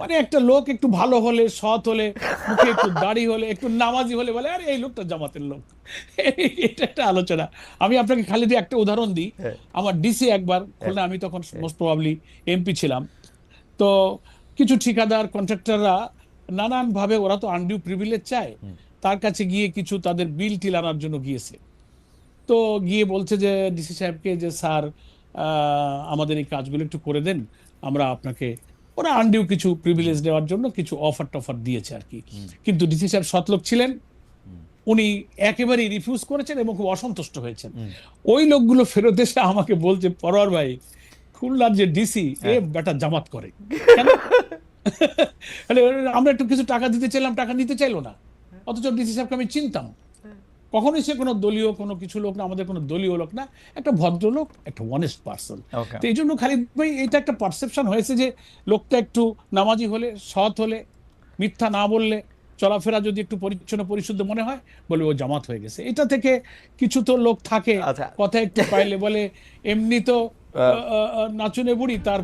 মানে একটা লোক একটু ভালো হলে সৎ হলে মুখে একটু দাড়ি হলে একটু নামাজি হলে বলে আরে এই লোকটা জামাতের লোক। এটা একটা আলোচনা। আমি আপনাকে খালি দিয়ে একটা উদাহরণ দিই। হ্যাঁ। আমার ডিসি একবার খুলনা আমি তখন মোস্ট প্রবাবলি এমপি ছিলাম। তো কিছু ঠিকাদার কন্ট্রাক্টররা নানানভাবে ওরা তো আনডিউ প্রিভিলেজ চায়। তার কাছে গিয়ে কিছু তাদের বিল টিল আনার জন্য গিয়েছে। তো গিয়ে বলছে যে ডিসি সাহেবকে যে স্যার আহ, আমাদের এই কাজগুলো একটু করে দেন। আমরা আপনাকে ওরা আনডিউ কিছু প্রিভিলেজ দেওয়ার জন্য কিছু অফার টফার দিয়েছে আর কি। কিন্তু ডিসি সাহেব সৎলোক ছিলেন। উনি একেবারেই রিফিউজ করেছেন এবং খুব অসন্তুষ্ট হয়েছেন। ওই লোকগুলো ফেরত এসে আমাকে বলছে পরোয়ার ভাই খুলনার যে ডিসি এ বেটা জামাত করে। আমরা একটু কিছু টাকা দিতে চাইলাম টাকা নিতে চাইলো না। অথচ ডিসি সাহেবকে আমি চিনতাম। কখনোই সে কোনো দলীয় কোনো কিছু লোক না আমাদের কোনো দলীয় লোক না একটা ভদ্রলোক একটা অনেস্ট পার্সন তো এই জন্য খালিদ ভাই এটা একটা পারসেপশন হয়েছে যে লোকটা একটু নামাজি হলে সৎ হলে মিথ্যা না বললে চলাফেরা যদি একটু পরিচ্ছন্ন পরিশুদ্ধ মনে হয় বলে ও জামাত হয়ে গেছে। এটা থেকে কিছু তো লোক থাকে আচ্ছা। কথা একটু পাইলে বলে এমনি তো নাচুনে বুড়ি তার